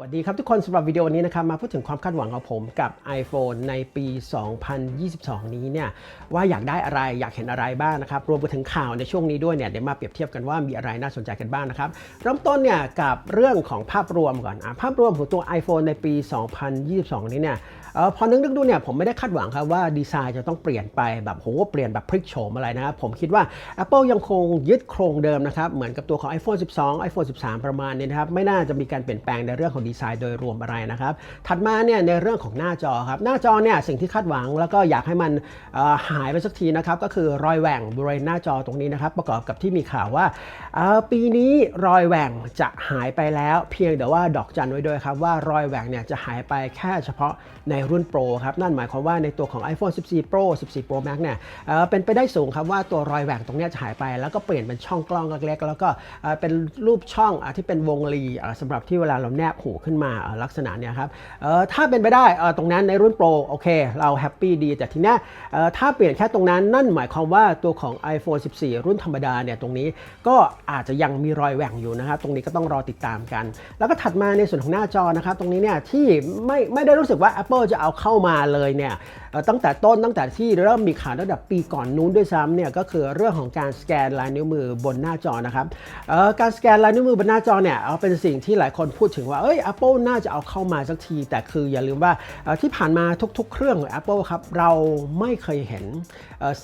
สวัสดีครับทุกคนสำหรับวิดีโอนี้นะครับมาพูดถึงความคาดหวังของผมกับ iPhone ในปี 2022 นี้เนี่ยว่าอยากได้อะไรอยากเห็นอะไรบ้างนะครับรวมไปถึงข่าวในช่วงนี้ด้วยเนี่ยเดี๋ยวมาเปรียบเทียบกันว่ามีอะไรน่าสนใจกันบ้างนะครับเริ่มต้นเนี่ยกับเรื่องของภาพรวมก่อนอภาพรวมของตัว iPhone ในปี 2022 นี้เนี่ยออพอนึกนึกดูเนี่ยผมไม่ได้คาดหวังครับว่าดีไซน์จะต้องเปลี่ยนไปแบบโหเปลี่ยนแบบพลิกโฉมอะไรนะครับผมคิดว่า Apple ยังคงยึดโครงเดิมนะครับเหมือนกับตัวของ iPhone 12 iPhone 13 ประมาณนี้นะครับไม่น่าจะมีการเปลี่ยนแปลงในเรื่องของดีไซน์โดยรวมอะไรนะครับ ถัดมาเนี่ยในเรื่องของหน้าจอครับ หน้าจอเนี่ยสิ่งที่คาดหวังแล้วก็อยากให้มันหายไปสักทีนะครับ ก็คือรอยแหว่งบริเวณหน้าจอตรงนี้นะครับ ประกอบกับที่มีข่าวว่า ปีนี้รอยแหว่งจะหายไปแล้ว เพียงแต่ว่าดอกจันไว้ด้วยครับว่ารอยแหว่งเนี่ยจะหายไปแค่เฉพาะในรุ่น Pro ครับ นั่นหมายความว่าในตัวของ iPhone 14 Pro 14 Pro Max เนี่ยเเป็นไปได้สูงครับว่าตัวรอยแหว่งตรงนี้จะหายไป แล้วก็เปลี่ยนเป็นช่องกล้องเล็กๆแล้วก็เป็นรูปช่องอที่เป็นวงรีอะสำหรับที่เวลาเราแนบหูขึ้นมาลักษณะเนี้ยครับถ้าเป็นไปได้ตรงนั้นในรุ่น Pro โอเค เราแฮปปี้ดี แต่ทีเนี้ยถ้าเปลี่ยนแค่ตรงนั้นนั่นหมายความว่าตัวของ iPhone 14 รุ่นธรรมดาเนี่ยตรงนี้ก็อาจจะยังมีรอยแหว่งอยู่นะครับ ตรงนี้ก็ต้องรอติดตามกัน แล้วก็ถัดมาในส่วนของหน้าจอนะครับ ตรงนี้เนี่ยที่ไม่ไม่ได้รู้สึกว่า Apple จะเอาเข้ามาเลยเนี่ยตั้งแต่ต้นตั้งแต่ที่เริ่มมีข่าวตั้งแต่ปีก่อนนู้นด้วยซ้ำเนี่ยก็คือเรื่องของการสแกนลายนิ้วมือบนหน้าจอนะครับการสแกนลายนิ้วมือบนหน้าจอเนี่ยเป็นสิ่งที่หลายคนพูดถึงว่าเอ้ย Apple น่าจะเอาเข้ามาสักที แต่คืออย่าลืมว่าที่ผ่านมาทุกๆ เครื่องของ Apple ครับ เราไม่เคยเห็น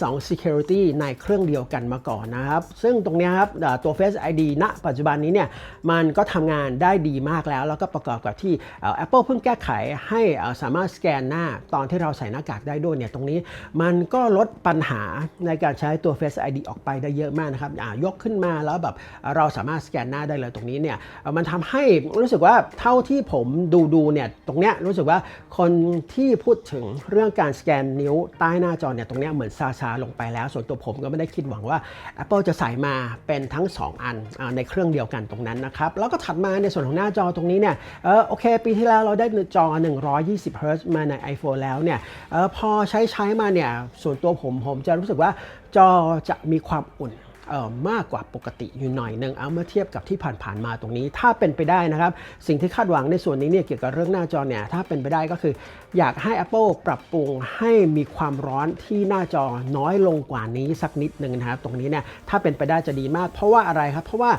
สอง security ในเครื่องเดียวกันมาก่อนนะครับ ซึ่งตรงนี้ครับตัว Face ID ณ ปัจจุบันนี้เนี่ย มันก็ทำงานได้ดีมากแล้ว แล้วก็ประกอบกับที่เอ่อ Apple เพิ่งแก้ไขให้สามารถสแกนหน้าตอนที่เราใส่หน้ากากได้ด้วยเนี่ย ตรงนี้มันก็ลดปัญหาในการใช้ตัว Face ID ออกไปได้เยอะมากนะครับยกขึ้นมาแล้วแบบเราสามารถสแกนหน้าได้เลยตรงนี้เนี่ยมันทำให้รู้สึกว่าเท่าที่ผมดูดูเนี่ยตรงเนี้ยรู้สึกว่าคนที่พูดถึงเรื่องการสแกนนิ้วใต้หน้าจอเนี่ยตรงเนี้ยเหมือนซาซาลงไปแล้ว ส่วนตัวผมก็ไม่ได้คิดหวังว่า Apple จะใส่มาเป็นทั้ง 2 อันอในเครื่องเดียวกันตรงนั้นนะครับ แล้วก็ถัดมาในส่วนของหน้าจอตรงนี้เนี่ยเออโอเค ปีที่แล้วเราได้จอ 120 Hz มาใน iPhone แล้วเนี่ยเออพอใช้ใช้มาเนี่ยส่วนตัวผมผมจะรู้สึกว่าจอจะมีความอุ่น มากกว่าปกติอยู่หน่อยหนึงเอาเมื่อเทียบกับที่ผ่านๆมาตรงนี้ ถ้าเป็นไปได้นะครับ สิ่งที่คาดหวังในส่วนนี้เนี่ยเกี่ยวกับเรื่องหน้าจอเนี่ยถ้าเป็นไปได้ก็คือ อยากให้ Apple ปรับปรุงให้มีความร้อนที่หน้าจอน้อยลงกว่านี้สักนิดหนึ่งนะครับตรงนี้เนี่ยถ้าเป็นไปได้จะดีมาก เพราะว่าอะไรครับเพราะว่า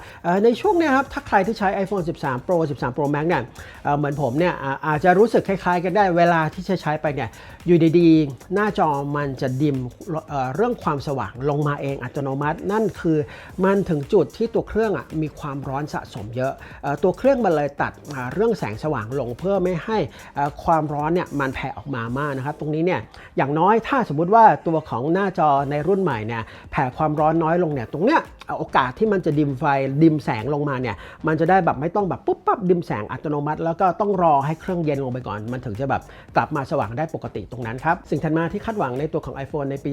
ในช่วงเนี้ยครับถ้าใครที่ใช้ iPhone 13 Pro 13 Pro Max เนี่ยเเหมือนผมเนี่ยอาอาจจะรู้สึกคล้าย ๆ กันได้เวลาที่ใช้ใช้ไปเนี่ยอยู่ดีๆ หน้าจอมันจะดิมเอ่อเรื่องความสว่างลงมาเองอัตโนมัตินั่นคือมันถึงจุดที่ตัวเครื่องอะมีความร้อนสะสมเยอะ ตัวเครื่องมันเลยตัดเรื่องแสงสว่างลงเพื่อไม่ให้ความร้อนเนี่ยมันแผ่ออกมามากนะครับ ตรงนี้เนี่ยอย่างน้อยถ้าสมมุติว่าตัวของหน้าจอในรุ่นใหม่เนี่ยแผ่ความร้อนน้อยลงเนี่ยตรงเนี้ยโอกาสที่มันจะดิมไฟดิมแสงลงมาเนี่ยมันจะได้แบบไม่ต้องแบบปุ๊บปั๊บดิมแสงอัตโนมัติ แล้วก็ต้องรอให้เครื่องเย็นลงไปก่อน มันถึงจะแบบกลับมาสว่างได้ปกติตรงนั้นครับ สิ่งถัดมาที่คาดหวังในตัวของ iPhone ในปี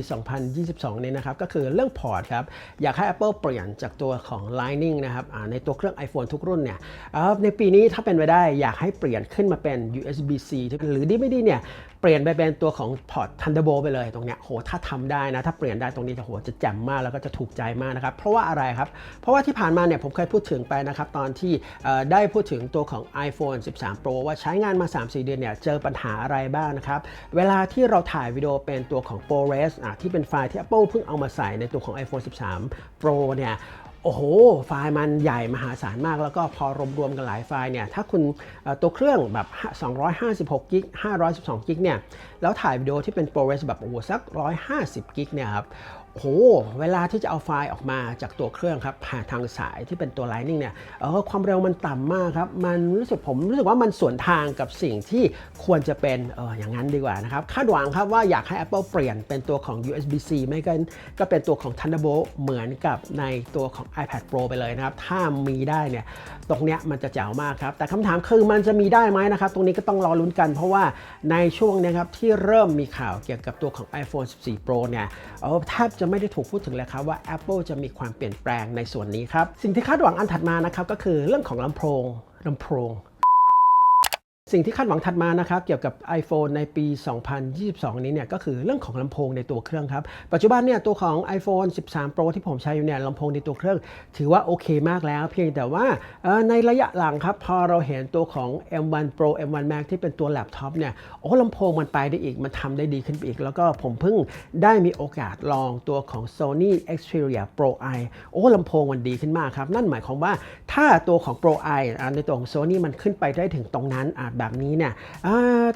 2022 นี้นะครับ ก็คือเรื่องพอร์ตครับ อยากให้ Apple เปลี่ยนจากตัวของ Lightning นะครับในตัวเครื่อง iPhone ทุกรุ่นเนี่ยในปีนี้ถ้าเป็นไปได้อยากให้เปลี่ยนขึ้นมาเป็น USB-C หรือดีไม่ดีเนี่ยเปลี่ยนไปเป็นตัวของพอร์ต Thunderbolt ไปเลยตรงเนี้ยโหถ้าทำได้นะถ้าเปลี่ยนได้ตรงนี้จะโหจะแจ่มมากแล้วก็จะถูกใจมากนะครับเพราะว่าอะไรครับ เพราะว่าที่ผ่านมาเนี่ยผมเคยพูดถึงไปนะครับ ตอนที่ได้พูดถึงตัวของ iPhone 13 Pro ว่าใช้งานมา 3-4 เดือนเนี่ยเจอปัญหาอะไรบ้างนะครับ เวลาที่เราถ่ายวิดีโอเป็นตัวของ ProRes อะที่เป็นไฟล์ที่ Apple เพิ่งเอามาใส่ในตัวของ iPhone 13 Pro เนี่ยโอ้โห ไฟล์มันใหญ่มหาศาลมาก แล้วก็พอรวมๆกันหลายไฟล์เนี่ย ถ้าคุณตัวเครื่องแบบ 256กิก512กิกเนี่ย แล้วถ่ายวิดีโอที่เป็น ProRes แบบโอ้โหสัก 150กิกเนี่ยครับ โอ้โหเวลาที่จะเอาไฟล์ออกมาจากตัวเครื่องครับผ่านทางสายที่เป็นตัว Lightning เนี่ยเออความเร็วมันต่ำมากครับ มันรู้สึกผมรู้สึกว่ามันสวนทางกับสิ่งที่ควรจะเป็นเอออย่างนั้นดีกว่านะครับคาดหวังครับว่าอยากให้ Apple เปลี่ยนเป็นตัวของ USB-C ไม่ก็ก็เป็นตัวของ Thunderbolt เหมือนกับในตัวของ iPad Pro ไปเลยนะครับ ถ้ามีได้เนี่ยตรงเนี้ยมันจะแจ๋วมากครับ แต่คำถามคือมันจะมีได้ไหมนะครับ ตรงนี้ก็ต้องรอลุ้นกัน เพราะว่าในช่วงเนี้ยครับที่เริ่มมีข่าวเกี่ยวกับตัวของ iPhone 14 Pro เนี่ยเออแทบจะไม่ได้ถูกพูดถึงเลยครับว่า Apple จะมีความเปลี่ยนแปลงในส่วนนี้ครับ สิ่งที่คาดหวังอันถัดมานะครับก็คือเรื่องของลำโพงลำโพง สิ่งที่คาดหวังถัดมานะครับเกี่ยวกับ iPhone ในปี 2022 นี้เนี่ยก็คือเรื่องของลำโพงในตัวเครื่องครับ ปัจจุบันเนี่ยตัวของ iPhone 13 Pro ที่ผมใช้อยู่เนี่ยลำโพงในตัวเครื่อง ถือว่าโอเคมากแล้ว เพียงแต่ว่าในระยะหลังครับ พอเราเห็นตัวของ M1 Pro M1 Max ที่เป็นตัวแล็ปท็อปเนี่ยโอ้ลำโพงมันไปได้อีก มันทำได้ดีขึ้นไปอีก แล้วก็ผมเพิ่งได้มีโอกาสลองตัวของ Sony Xperia Pro I โอ้ลำโพงมันดีขึ้นมากครับนั่นหมายความว่าถ้าตัวของ Pro I ในตัวของ Sony มันขึ้นไปได้ถึงตรงนั้นอ่าแบบนี้เนี่ย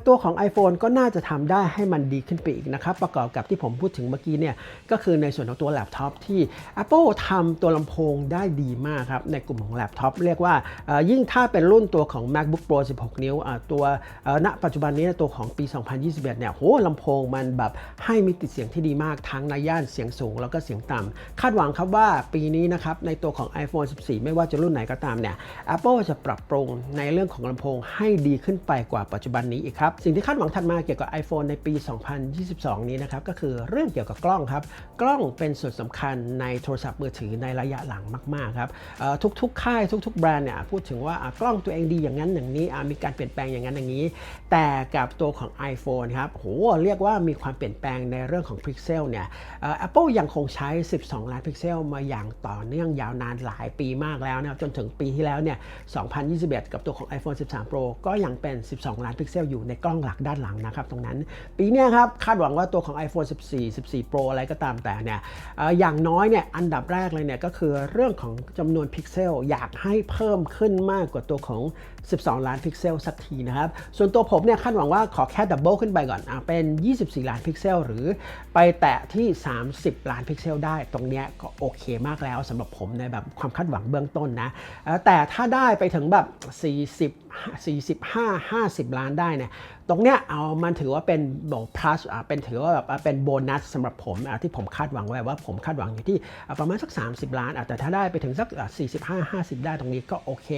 ตัวของ iPhone ก็น่าจะทำได้ให้มันดีขึ้นไปอีกนะครับ ประกอบกับที่ผมพูดถึงเมื่อกี้เนี่ยก็คือในส่วนของตัวแล็ปท็อปที่ Apple ทำตัวลำโพงได้ดีมากครับ ในกลุ่มของแล็ปท็อปเรียกว่ายิ่งถ้าเป็นรุ่นตัวของ MacBook Pro 16 นิ้วตัวณปัจจุบันนี้ตัวของปี 2021 เนี่ยโหลำโพงมันแบบให้มิติดเสียงที่ดีมากทั้งในย่านเสียงสูงแล้วก็เสียงต่ำคาดหวังครับว่าปีนี้นะครับในตัวของ iPhone 14 ไม่ว่าจะรุ่นไหนก็ตามเนี่ย Apple จะปรับปรุงในเรื่องของลำโพงให้ดีขึ้นไปกว่าปัจจุบันนี้อีกครับ สิ่งที่คาดหวังถัดมาเกี่ยวกับ iPhone ในปี 2022 นี้นะครับก็คือเรื่องเกี่ยวกับกล้องครับ กล้องเป็นส่วนสำคัญในโทรศัพท์มือถือในระยะหลังมากๆครับทุกๆ ค่ายทุก ๆ แบรนด์เนี่ยพูดถึงว่ากล้องตัวเองดีอย่างนั้นอย่างนี้มีการเปลี่ยนแปลงอย่างนั้นอย่างนี้ แต่กับตัวของ iPhone ครับโหเรียกว่ามีความเปลี่ยนแปลงในเรื่องของพิกเซลเนี่ยเอ่อ Apple ยังคงใช้ 12 ล้านพิกเซลมาอย่างต่อเนื่องยาวนานหลายปีมากแล้วนะครับจนถึงปีที่แล้วเนี่ย 2021 กับตัวของ iPhone 13 Pro ก็ยังเป็น 12 ล้านพิกเซลอยู่ในกล้องหลักด้านหลังนะครับตรงนั้น ปีนี้ครับคาดหวังว่าตัวของ iPhone 14 14 Pro อะไรก็ตามแต่เนี่ยอย่างน้อยเนี่ยอันดับแรกเลยเนี่ยก็คือเรื่องของจำนวนพิกเซลอยากให้เพิ่มขึ้นมากกว่าตัวของ 12 ล้านพิกเซลสักทีนะครับ ส่วนตัวผมเนี่ยคาดหวังว่าขอแค่ดับเบิลขึ้นไปก่อนอเป็น 24 ล้านพิกเซลหรือไปแตะที่ 30 ล้านพิกเซลได้ตรงเนี้ยก็โอเคมากแล้วสำหรับผมในแบบความคาดหวังเบื้องต้นนะแต่ถ้าได้ไปถึงแบบ 40 45 50 ล้านได้เนี่ย ตรงเนี้ยเอามันถือว่าเป็นบอก plus อะเป็นถือว่าแบบเป็นโบนัสสำหรับผมอะที่ผมคาดหวังไว้ว่าผมคาดหวังอยู่ที่ประมาณสัก 30 ล้านอะแต่ถ้าได้ไปถึงสักอะ45 50 ได้ตรงนี้ก็โอเค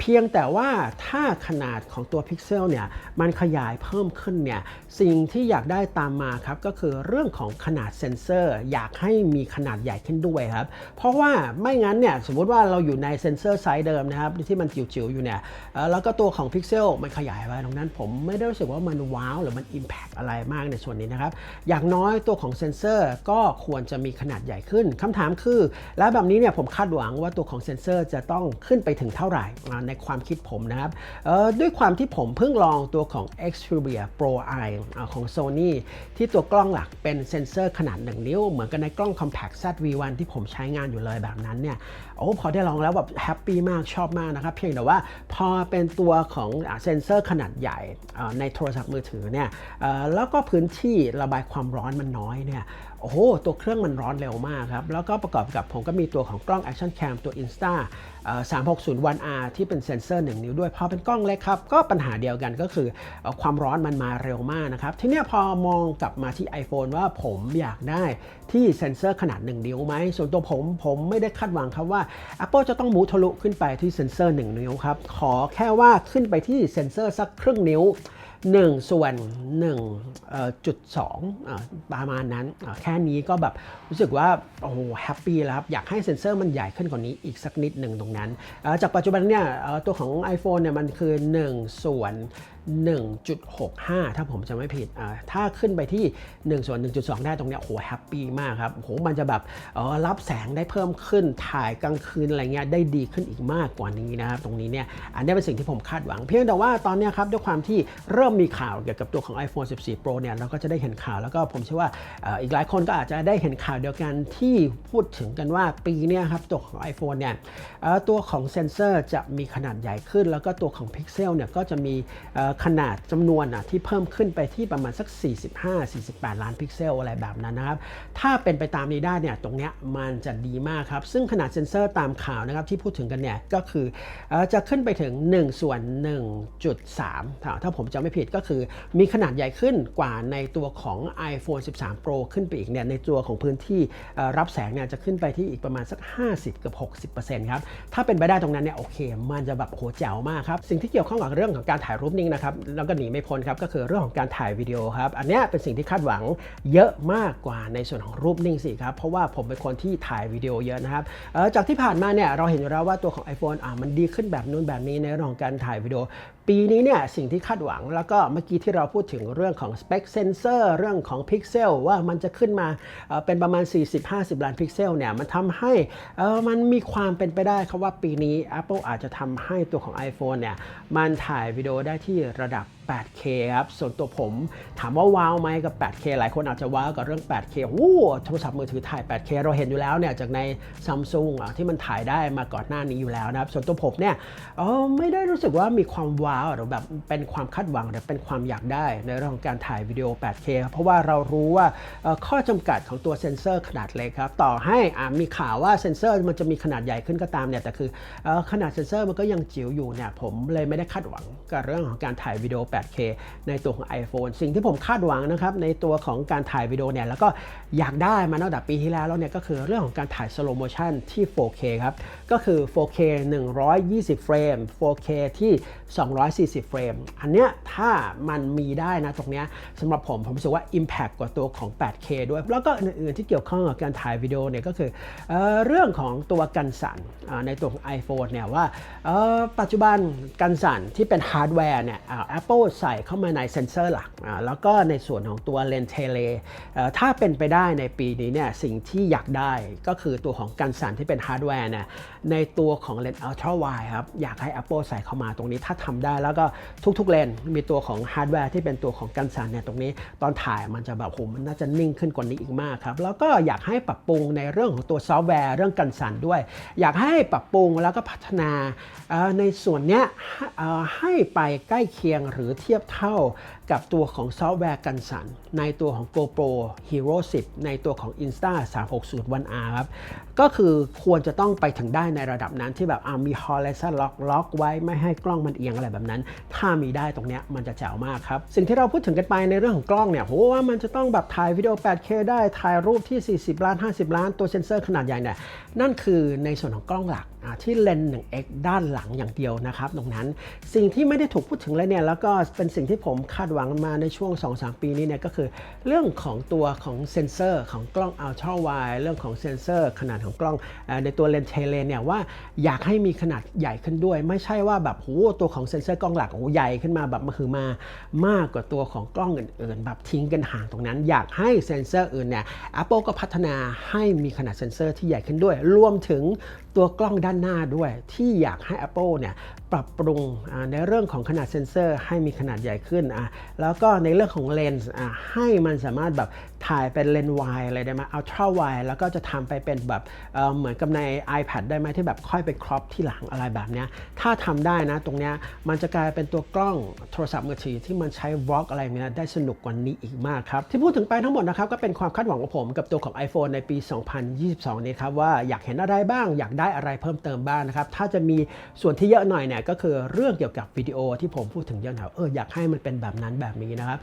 เพียงแต่ว่าถ้าขนาดของตัวพิกเซลเนี่ยมันขยายเพิ่มขึ้นเนี่ยสิ่งที่อยากได้ตามมาครับก็คือเรื่องของขนาดเซนเซอร์ อยากให้มีขนาดใหญ่ขึ้นด้วยครับ เพราะว่าไม่งั้นเนี่ยสมมุติว่าเราอยู่ในเซนเซอร์ไซส์เดิมนะครับที่มันจิ๋วๆอยู่เนี่ยเออแล้วก็ตัวของพิกเซลมันขยายไปตรงนั้นผมไม่ได้รู้สึกว่ามันว้าวหรือมัน Impact อะไรมากในส่วนนี้นะครับ อย่างน้อยตัวของเซนเซอร์ก็ควรจะมีขนาดใหญ่ขึ้นคำถามคือ แล้วแบบนี้เนี่ยผมคาดหวังว่าตัวของเซนเซอร์จะต้องขึ้นไปถึงเท่าไหร่ในความคิดผมนะครับด้วยความที่ผมเพิ่งลองตัวของ Xperia Pro I ของ Sony ที่ตัวกล้องหลักเป็นเซนเซอร์ขนาด 1 นิ้ว เหมือนกันในกล้อง Compact ZV-1 ที่ผมใช้งานอยู่เลยแบบนั้นเนี่ยโอ้พอได้ลองแล้วแบบแฮปปี้มากชอบมากนะครับ เพียงแต่ว่าพอเป็นตัวของเซนเซอร์ขนาดใหญ่ในโททรศัพท์มือถือเนี่ยแล้วก็พื้นที่ระบายความร้อนมันน้อยเนี่ยโอ้โห ตัวเครื่องมันร้อนเร็วมากครับ แล้วก็ประกอบกับผมก็มีตัวของกล้อง Action Cam ตัว Insta 360 One R ที่เป็นเซ็นเซอร์ 1 นิ้วด้วยพอเป็นกล้องเล็กครับ ก็ปัญหาเดียวกันก็คืออความร้อนมันมาเร็วมากนะครับ ทีนี้พอมองกลับมาที่ iPhone ว่าผมอยากได้ที่เซ็นเซอร์ขนาด 1 นิ้วไหม ส่วนตัวผมผมไม่ได้คาดหวังครับว่า Apple จะต้องมูทะลุขึ้นไปที่เซ็นเซอร์ 1 นิ้วครับ ขอแค่ว่าขึ้นไปที่เซ็นเซอร์สักครึ่งนิ้ว 1 ส่วน1จุดสองประมาณนั้น แค่นี้ก็แบบรู้สึกว่า โอ้โหแฮปปี้แล้วครับ อยากให้เซ็นเซอร์มันใหญ่ขึ้นกว่านี้อีกสักนิดหนึ่งตรงนั้น จากปัจจุบันเนี่ยตัวของ iPhone เนี่ยมันคือ 1 ส่วน 1.65 ถ้าผมจะไม่ผิดอ่าถ้าขึ้นไปที่1ส่วน1.2 ได้ตรงเนี้ยโหแฮปปี้มากครับโหมันจะแบบเออรับแสงได้เพิ่มขึ้นถ่ายกลางคืนอะไรเงี้ยได้ดีขึ้นอีกมากกว่านี้นะครับตรงนี้เนี่ยอันนี้เป็นสิ่งที่ผมคาดหวัง เพียงแต่ว่าตอนเนี้ยครับด้วยความที่เริ่มมีข่าวเกี่ยวกับตัวของ iPhone 14 Pro เนี่ยเราก็จะได้เห็นข่าวแล้วก็ผมเชื่อว่าอีกหลายคนก็อาจจะได้เห็นข่าวเดียวกันที่พูดถึงกันว่าปีเนี้ยครับตัวของ iPhone เนี่ยตัวของเซนเซอร์จะมีขนาดใหญ่ขึ้น แล้วก็ตัวของพิกเซลเนี่ยก็จะมีขนาดจำนวนอะที่เพิ่มขึ้นไปที่ประมาณสัก 45-48 ล้านพิกเซลอะไรแบบนั้นนะครับ ถ้าเป็นไปตามนี้ได้เนี่ยตรงเนี้ยมันจะดีมากครับ ซึ่งขนาดเซนเซอร์ตามข่าวนะครับที่พูดถึงกันเนี่ยก็คือจะขึ้นไปถึง 1 ส่วน 1.3 ถ้าถ้าผมจำไม่ผิดก็คือมีขนาดใหญ่ขึ้นกว่าในตัวของ iPhone 13 Pro ขึ้นไปอีกเนี่ยในตัวของพื้นที่รับแสงเนี่ยจะขึ้นไปที่อีกประมาณสัก 50 กับ 60%ครับ ถ้าเป็นไปได้ตรงนั้นเนี่ยโอเค มันจะแบบโหแจ๋วมากครับ สิ่งที่เกี่ยวข้องกับเรื่องของการถ่ายรูปนิ่งนะครับแล้วก็หนีไม่พ้นครับก็คือเรื่องของการถ่ายวิดีโอครับอันนี้เป็นสิ่งที่คาดหวังเยอะมากกว่าในส่วนของรูปนิ่งสิครับเพราะว่าผมเป็นคนที่ถ่ายวิดีโอเยอะนะครับจากที่ผ่านมาเนี่ยเราเห็นแล้วว่าตัวของ iPhone อะมันดีขึ้นแบบนู้นแบบนี้ในเรื่องของการถ่ายวิดีโอปีนี้เนี่ยสิ่งที่คาดหวังแล้วก็เมื่อกี้ที่เราพูดถึงเรื่องของสเปคเซนเซอร์เรื่องของพิกเซลว่ามันจะขึ้นมาเป็นประมาณ 40-50 ล้านพิกเซลเนี่ยมันทำให้มันมีความเป็นไปได้ครับว่าปีนี้ Apple อาจจะทำให้ตัวของ iPhone เนี่ยมันถ่ายวิดีโอได้ที่ระดับ 8K ครับ ส่วนตัวผมถามว่าว้าวไหมกับ 8K หลายคนอาจจะว้าวกับเรื่อง 8K โอ้โทรศัพท์มือถือถ่าย 8K เราเห็นอยู่แล้วเนี่ยจากใน Samsung อะที่มันถ่ายได้มาก่อนหน้านี้อยู่แล้วนะครับ ส่วนตัวผมเนี่ยเออไม่ได้รู้สึกว่ามีความว้าวหรือแบบเป็นความคาดหวังหรือเป็นความอยากได้ในเรื่องของการถ่ายวิดีโอ 8K ครับเพราะว่าเรารู้ว่าข้อจำกัดของตัวเซ็นเซอร์ขนาดเล็กครับ ต่อให้อะมีข่าวว่าเซ็นเซอร์มันจะมีขนาดใหญ่ขึ้นก็ตามเนี่ยแต่คืออขนาดเซ็นเซอร์มันก็ยังจิ๋วอยู่เนี่ยผมเลยไม่ได้คาดหวังกับเรื่องของการถ่ายวิดีโอ 8 8K ในตัวของ iPhone สิ่งที่ผมคาดหวังนะครับในตัวของการถ่ายวิดีโอเนี่ยแล้วก็อยากได้มาตั้งแต่ปีที่แล้วแล้วเนี่ยก็คือเรื่องของการถ่าย slow motion ที่ 4K ครับ ก็คือ 4K 120 เฟรม 4K ที่ 240 เฟรม อันเนี้ยถ้ามันมีได้นะตรงเนี้ยสำหรับผมผมรู้สึกว่า Impact กว่าตัวของ 8K ด้วย แล้วก็อื่นๆที่เกี่ยวข้องกับการถ่ายวิดีโอเนี่ยก็คือเออเรื่องของตัวกันสั่นในตัวของ iPhone เนี่ยว่าปัจจุบันกันสั่นที่เป็นฮาร์ดแวร์เนี่ย Apple ใส่เข้ามาในเซนเซอร์หลักแล้วก็ในส่วนของตัวเลนเทเลถ้าเป็นไปได้ในปีนี้เนี่ยสิ่งที่อยากได้ก็คือตัวของกันสั่นที่เป็นฮาร์ดแวร์เนี่ยในตัวของเลนส์อัลตร้าไวครับอยากให้ Apple ใส่เข้ามาตรงนี้ถ้าทำได้แล้วก็ทุกๆเลนส์มีตัวของฮาร์ดแวร์ที่เป็นตัวของกันสั่นเนี่ยตรงนี้ตอนถ่ายมันจะแบบโหมันน่าจะนิ่งขึ้นกว่านี้อีกมากครับแล้วก็อยากให้ปรับปรุงในเรื่องของตัวซอฟต์แวร์เรื่องกันสั่นด้วย อยากให้ปรับปรุงแล้วก็พัฒนาในส่วนเนี้ยให้ไปใกล้เคียงหรือเทียบเท่ากับตัวของซอฟต์แวร์กันสัน ในตัวของ GoPro Hero 10 ในตัวของ Insta 360 One R ครับ ก็คือควรจะต้องไปถึงได้ในระดับนั้นที่แบบมี horizon lock ล็อกไว้ไม่ให้กล้องมันเอียงอะไรแบบนั้น ถ้ามีได้ตรงเนี้ยมันจะแจ๋วมากครับ สิ่งที่เราพูดถึงกันไปในเรื่องของกล้องเนี่ยผมว่ามันจะต้องแบบถ่ายวิดีโอ 8K ได้ถ่ายรูปที่ 40 ล้าน 50 ล้านตัวเซนเซอร์ขนาดใหญ่เนี่ยนั่นคือในส่วนของกล้องหลักที่เลนส์ 1x ด้านหลังอย่างเดียวนะครับ ตรงนั้นสิ่งที่ไม่ได้ถูกพูดถึงเลยเนี่ยแล้วก็เป็นสิ่งที่ผมคาดหวังมาในช่วง 2-3 ปีนี้เนี่ยก็คือเรื่องของตัวของเซนเซอร์ของกล้อง Ultra Wide เรื่องของเซนเซอร์ขนาดของกล้องในตัวเลนส์เทเลเนี่ยว่าอยากให้มีขนาดใหญ่ขึ้นด้วย ไม่ใช่ว่าแบบโหตัวของเซนเซอร์กล้องหลักโอ้โหใหญ่ขึ้นมาแบบมาคือมามากกว่าตัวของกล้องอื่นๆ แบบทิ้งกันห่างตรงนั้น อยากให้เซนเซอร์อื่นเนี่ย Apple ก็พัฒนาให้มีขนาดเซนเซอร์ที่ใหญ่ขึ้นด้วย รวมถึงตัวกล้องด้านหน้าด้วยที่อยากให้ Apple เนี่ย ปรับปรุงในเรื่องของขนาดเซนเซอร์ ให้มีขนาดใหญ่ขึ้นอะแล้วก็ในเรื่องของเลนส์อะให้มันสามารถแบบถ่ายเป็นเลนส์วายอะไรได้ไหมอัลตร้าไวแล้วก็จะทำไปเป็นแบบเเหมือนกับใน iPad ได้ไหมที่แบบค่อยไปครอปที่หลังอะไรแบบเนี้ยถ้าทำได้นะตรงเนี้ยมันจะกลายเป็นตัวกล้องโทรศัพท์มือถือที่มันใช้วอล์กอะไรเนี้ยได้สนุกกว่านี้อีกมากครับ ที่พูดถึงไปทั้งหมดนะครับก็เป็นความคาดหวังของผมกับตัวของ iPhone ในปี 2022 นี้ครับว่าอยากเห็นอะไรบ้าง อยากได้อะไรเพิ่มเติมบ้างนะครับถ้าจะมีส่วนที่เยอะหน่อยเนี่ยก็คือเรื่องเกี่ยวกับวิดีโอที่ผมพูดถึงเยอะหน่อยเอออยากให้มันเป็นแบบนั้นแบบนี้นะครับ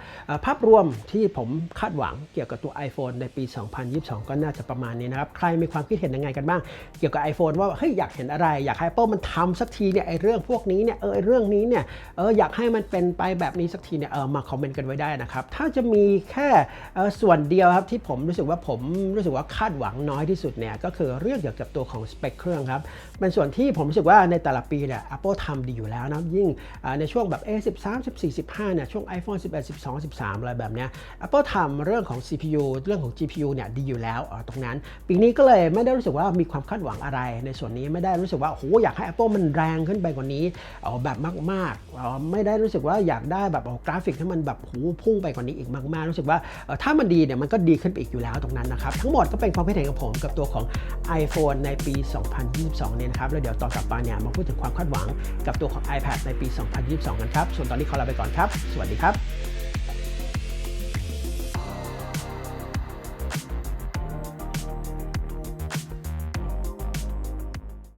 ภาพรวมที่ผมคาดหวังเกี่ยวกับตัว iPhone ในปี 2022 ก็น่าจะประมาณนี้นะครับ ใครมีความคิดเห็นยังไงกันบ้าง เกี่ยวกับ iPhone ว่าเฮ้ยอยากเห็นอะไร อยากให้ Apple มันทำสักทีเนี่ยไอเรื่องพวกนี้เนี่ยเออเรื่องนี้เนี่ยเอออยากให้มันเป็นไปแบบนี้สักทีเนี่ยเออมาคอมเมนต์กันไว้ได้นะครับ ถ้าจะมีแค่ส่วนเดียวครับที่ผมรู้สึกว่าผมรู้สึกว่าคาดหวังน้อยที่สุดเนี่ยก็คือเรื่องเกี่ยวกับตัวของสเปคเครื่องครับเป็นส่วนที่ผมรู้สึกว่าในแต่ละปีเนี่ย Apple ทำดีอยู่แล้วนะยิ่งในช่วงแบบ A13 14 15เนี่ยช่วง iPhone 11 12 13 อะไรแบบเนี้ย Apple ทำเรื่องของ CPU เรื่องของ GPU เนี่ยดีอยู่แล้วตรงนั้น ปีนี้ก็เลยไม่ได้รู้สึกว่ามีความคาดหวังอะไร ในส่วนนี้ไม่ได้รู้สึกว่าโอ้โหอยากให้ Apple มันแรงขึ้นไปกว่านี้เอาแบบมากๆไม่ได้รู้สึกว่าอยากได้แบบเอากราฟิกที่มันแบบโหพุ่งไปกว่านี้อีกมากๆ รู้สึกว่าถ้ามันดีเนี่ยมันก็ดีขึ้นไปอีกอยู่แล้วตรงนั้นนะครับ ทั้งหมดก็เป็นความคิดเห็นของผมกับตัวของ iPhone ในปี 2022 เนี่ยนะครับแล้วเดี๋ยวตอกลับมาเนี่ยมาพูดถึงความคาดหวังกับตัวของ iPad ในปี 2022 กันครับ ส่วนตอนนี้ขอลาไปก่อนครับ สวัสดีครับ